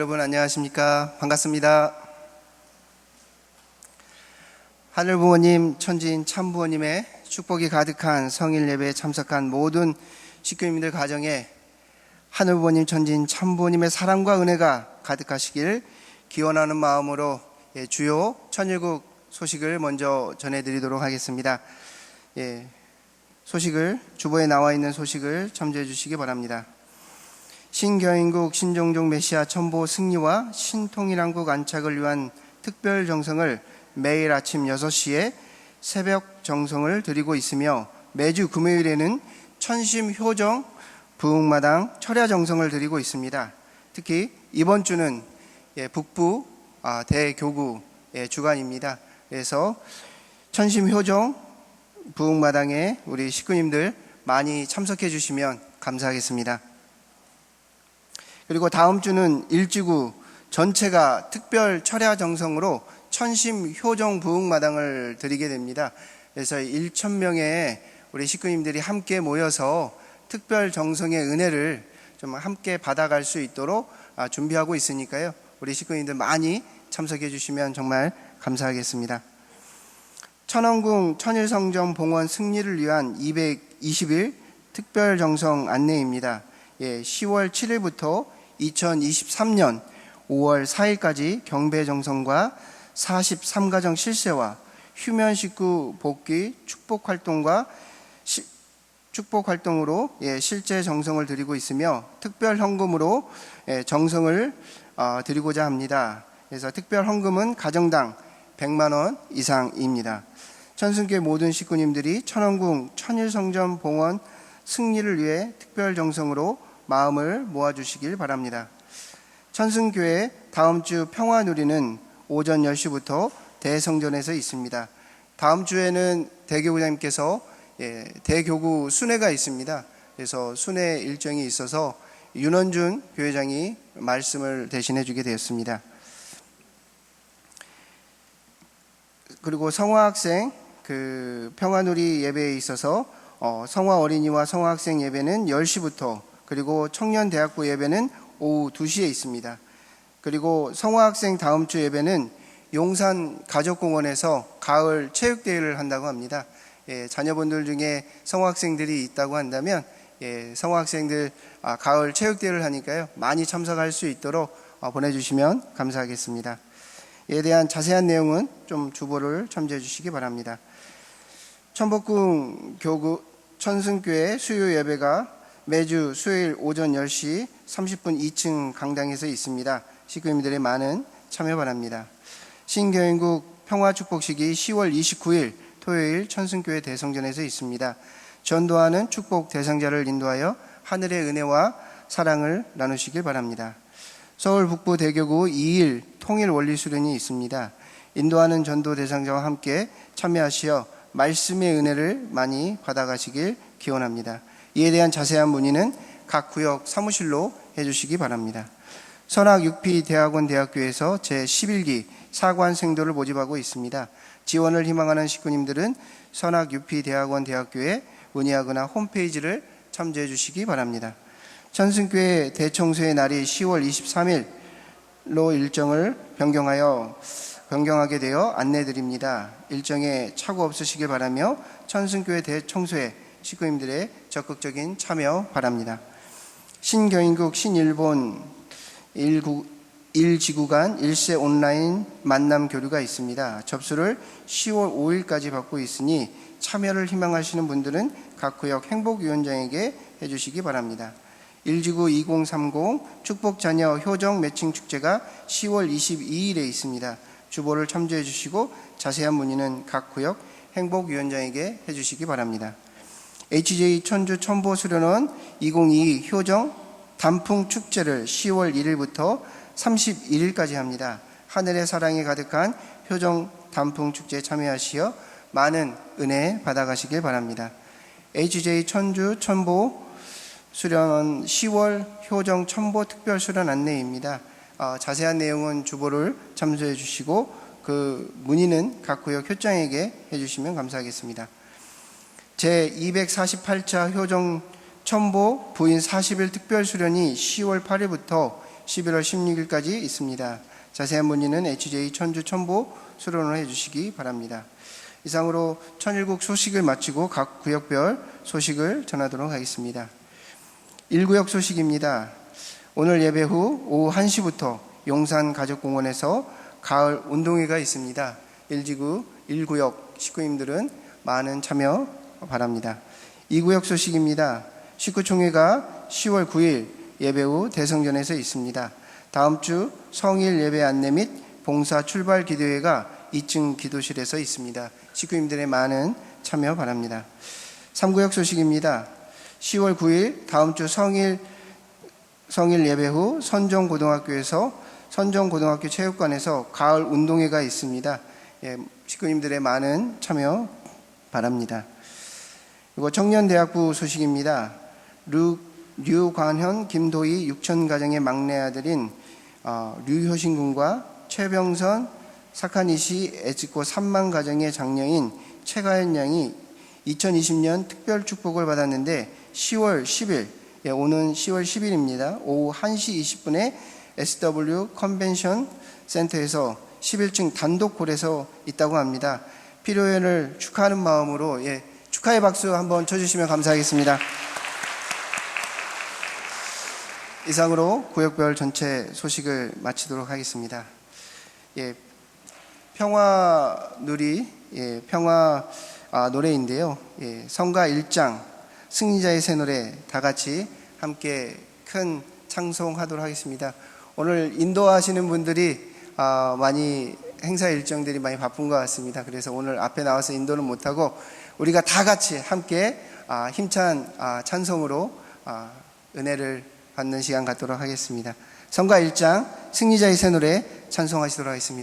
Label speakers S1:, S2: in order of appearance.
S1: 여러분 안녕하십니까? 반갑습니다. 하늘 부모님, 천지인 참 부모님의 축복이 가득한 성일 예배에 참석한 모든 식구님들 가정에 하늘 부모님, 천지인 참 부모님의 사랑과 은혜가 가득하시길 기원하는 마음으로 예, 주요 천일국 소식을 먼저 전해드리도록 하겠습니다. 예, 소식을 주보에 나와 있는 소식을 첨부해 주시기 바랍니다. 신경인국 신종종 메시아 첨보 승리와 신통일왕국 안착을 위한 특별 정성을 매일 아침 6시에 새벽 정성을 드리고 있으며 매주 금요일에는 천심 효정 부흥마당 철야 정성을 드리고 있습니다. 특히 이번 주는 예, 북부 아, 대교구 예, 주간입니다. 그래서 천심 효정 부흥마당에 우리 식구님들 많이 참석해 주시면 감사하겠습니다. 그리고 다음 주는 일지구 전체가 특별 철야 정성으로 천심 효정 부흥마당을 드리게 됩니다. 그래서 1천 명의 우리 식구님들이 함께 모여서 특별 정성의 은혜를 좀 함께 받아갈 수 있도록 아, 준비하고 있으니까요. 우리 식구님들 많이 참석해 주시면 정말 감사하겠습니다. 천원궁 천일성전 봉헌 승리를 위한 220일 특별 정성 안내입니다. 예, 10월 7일부터 2023년 5월 4일까지 경배 정성과 43가정 실세와 휴면 식구 복귀 축복 활동과 시- 축복 활동으로 예, 실제 정성을 드리고 있으며 특별 헌금으로 예, 정성을 어, 드리고자 합니다. 그래서 특별 헌금은 가정당 100만 원 이상입니다. 천승교회 모든 식구님들이 천원궁 천일성전 봉헌 승리를 위해 특별 정성으로 마음을 모아주시길 바랍니다. 천승교회 다음 주 평화 누리는 오전 10시부터 대성전에서 있습니다. 다음 주에는 대교구장님께서 예, 대교구 순회가 있습니다. 그래서 순회 일정이 있어서 윤원준 교회장이 말씀을 대신해 주게 되었습니다. 그리고 성화학생 그 평화누리 예배에 있어서 어, 성화 어린이와 성화학생 예배는 10시부터 그리고 청년 대학부 예배는 오후 2시에 있습니다. 그리고 성화학생 다음 주 예배는 용산 가족공원에서 가을 체육대회를 한다고 합니다. 예, 자녀분들 중에 성화학생들이 있다고 한다면 예, 성화학생들 아, 가을 체육대회를 하니까요 많이 참석할 수 있도록 어, 보내주시면 감사하겠습니다. 이에 대한 자세한 내용은 좀 주보를 첨부해 주시기 바랍니다. 천복궁 교구 천승교회 수요 예배가 매주 수요일 오전 10시 30분 2층 강당에서 있습니다. 식구님들의 많은 참여 바랍니다. 신교인국 평화축복식이 10월 29일 토요일 천승교회 대성전에서 있습니다. 전도하는 축복 대상자를 인도하여 하늘의 은혜와 사랑을 나누시길 바랍니다. 서울 북부 대교구 2일 통일 원리 수련이 있습니다. 인도하는 전도 대상자와 함께 참여하시어 말씀의 은혜를 많이 받아가시길 기원합니다. 이에 대한 자세한 문의는 각 구역 사무실로 해주시기 바랍니다. 선악 6피 대학원 대학교에서 제11기 사관 생도를 모집하고 있습니다. 지원을 희망하는 식구님들은 선악 6피 대학원 대학교에 문의하거나 홈페이지를 참조해 주시기 바랍니다. 천승교회 대청소의 날이 10월 23일로 일정을 변경하여 변경하게 되어 안내드립니다. 일정에 착오 없으시길 바라며 천승교회 대청소에 식구님들의 적극적인 참여 바랍니다. 신경인국 신일본 1구, 1지구간 1세 온라인 만남 교류가 있습니다. 접수를 10월 5일까지 받고 있으니 참여를 희망하시는 분들은 각 구역 행복위원장에게 해주시기 바랍니다. 1지구 2030 축복자녀 효정 매칭 축제가 10월 22일에 있습니다. 주보를 참조해 주시고 자세한 문의는 각 구역 행복위원장에게 해주시기 바랍니다. HJ 천주 천보 수련원 2022 효정 단풍 축제를 10월 1일부터 31일까지 합니다. 하늘의 사랑이 가득한 효정 단풍 축제에 참여하시어 많은 은혜 받아가시길 바랍니다. HJ 천주 천보 수련원 10월 효정 천보 특별 수련 안내입니다. 어, 자세한 내용은 주보를 참조해 주시고 그 문의는 각 구역 효장에게 해주시면 감사하겠습니다. 제 248차 효정 첨보 부인 40일 특별 수련이 10월 8일부터 11월 16일까지 있습니다. 자세한 문의는 HJ 천주 천보 수련을 해주시기 바랍니다. 이상으로 천일국 소식을 마치고 각 구역별 소식을 전하도록 하겠습니다. 1구역 소식입니다. 오늘 예배 후 오후 1시부터 용산 가족공원에서 가을 운동회가 있습니다. 1지구 1구역 식구님들은 많은 참여 바랍니다. 2구역 소식입니다. 식구총회가 10월 9일 예배 후 대성전에서 있습니다. 다음 주 성일 예배 안내 및 봉사 출발 기도회가 2층 기도실에서 있습니다. 식구님들의 많은 참여 바랍니다. 3구역 소식입니다. 10월 9일 다음 주 성일 성일 예배 후 선정고등학교에서 선정고등학교 체육관에서 가을 운동회가 있습니다. 예, 식구님들의 많은 참여 바랍니다. 그리고 청년대학부 소식입니다. 류, 류관현, 김도희 육천 가정의 막내 아들인 어, 류효신 군과 최병선, 사카니시 에즈코 3만 가정의 장녀인 최가연 양이 2020년 특별 축복을 받았는데 10월 10일, 예, 오는 10월 10일입니다. 오후 1시 20분에 SW 컨벤션 센터에서 11층 단독홀에서 있다고 합니다. 필요연을 축하하는 마음으로 예, 축하의 박수 한번 쳐주시면 감사하겠습니다. 이상으로 구역별 전체 소식을 마치도록 하겠습니다. 예, 평화 누리 예, 평화 아, 노래인데요. 예, 성가 1장 승리자의 새 노래 다 같이 함께 큰 찬송하도록 하겠습니다. 오늘 인도하시는 분들이 아, 많이 행사 일정들이 많이 바쁜 것 같습니다. 그래서 오늘 앞에 나와서 인도는 못하고 우리가 다 같이 함께 아, 힘찬 아, 찬송으로 아, 은혜를 받는 시간 갖도록 하겠습니다. 성가 1장 승리자의 새 노래 찬송하시도록 하겠습니다.